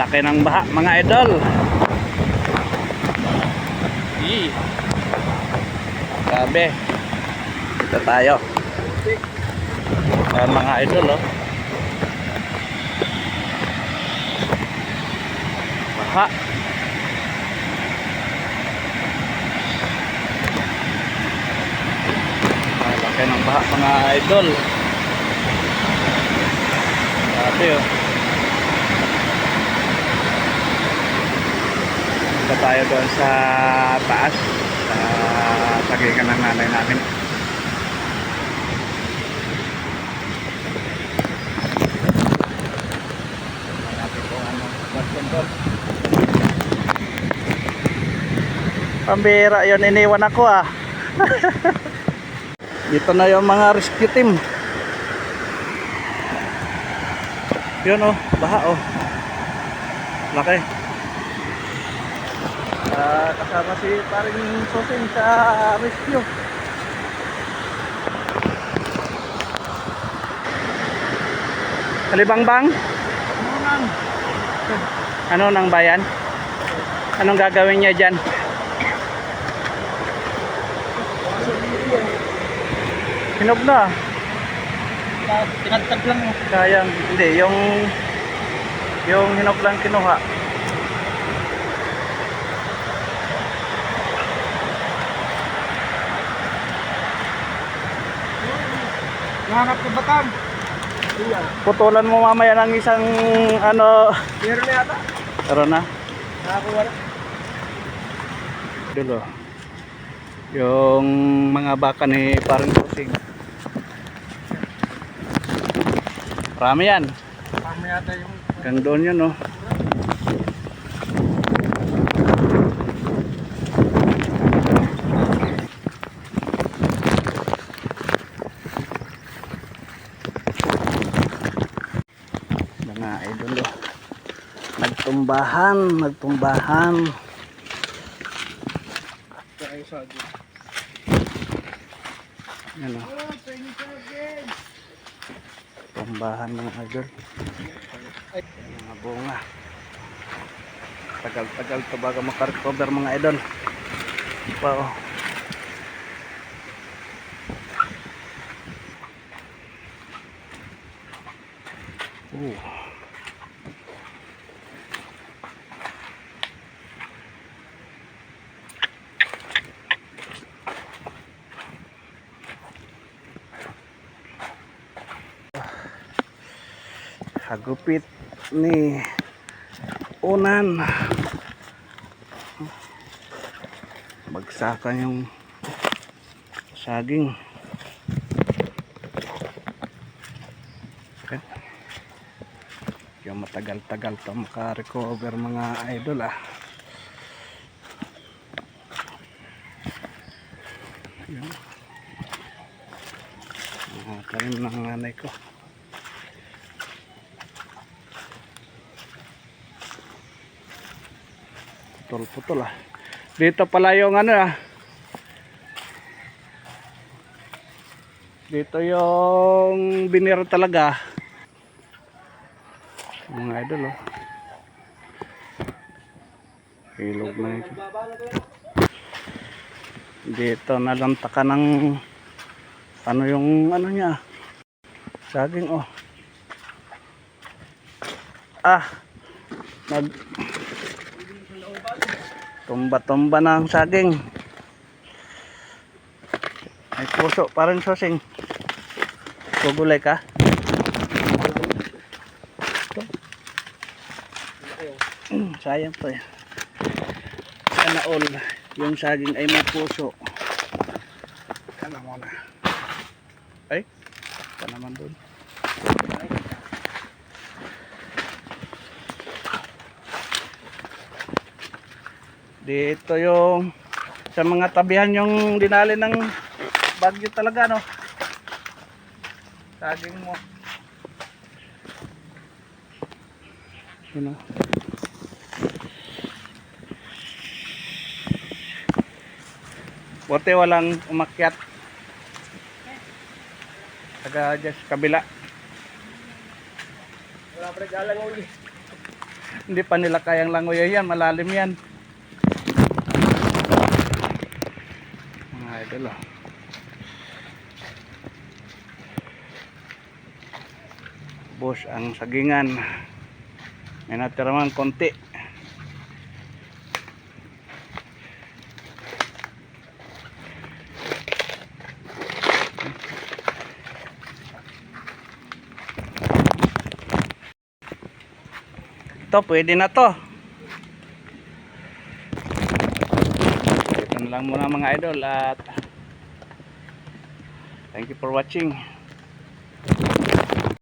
Laki ng baha mga idol. Grabe. Dito tayo. Ayan mga idol oh. Baha. Ah, Laki ng baha mga idol. Grabe oh. Tayo doon sa taas sa sagigan ng nanay namin. Pambira yun, iniwan ako ah. Dito na yung mga rescue team. Yun oh, baha oh. Laki. Ah, kasama si paring Sosing sa rescue. Kalibangbang? Ano nang? Ano nang bayan? Anong gagawin niya dyan? Hinog na. Tinagtag lang. Sayang. Hindi, yung yung hinog lang kinuha. Nahanap ko batang. Iyan. Putulan mo mamaya ng isang ano, Meron na yata. pero na. Nakakuha na. Dulo. Yung mga baka ni parang kusing. Marami yan. Tama yata yung... Hanggang doon yun, oh. Mga idol, oh. Nagtumbahan, nagtumbahan. Oh. Tumbahan mga idol. Mga bunga. Tagal-tagal to bago makarecover mga idol. Wow. Ooh. Hagupit ni unan. Bagsakan yung saging. Okay. yung matagal-tagal pa makarecover mga idol ah. Mga tanim ng nanay ko putol-putol ah. Dito pala yung ano ah. Dito yung biniro talaga. Mga idol oh. Ilog na ito. Dito nalantakan ng ano yung ano niya. Saging oh. Ah. Nag Tumba-tumba ng saging. Ay puso, parang sosing. Gugulay ka? Ito. Mm, sayang to eh. Sana all, yung saging ay may puso. Ano mo na. Ay, pa naman doon. Dito yung sa mga tabihan yung dinali ng bagyo talaga no. Saging mo. Yun o. Buti walang umakyat. Taga dyan sa kabila. Wala pa nag-alang uli. Hindi pa nila kayang langoy yan, malalim yan. Oh. Bus ang sagingan. May natira man konti. Ito, pwede na to. Ito na lang muna mga idol at thank you for watching.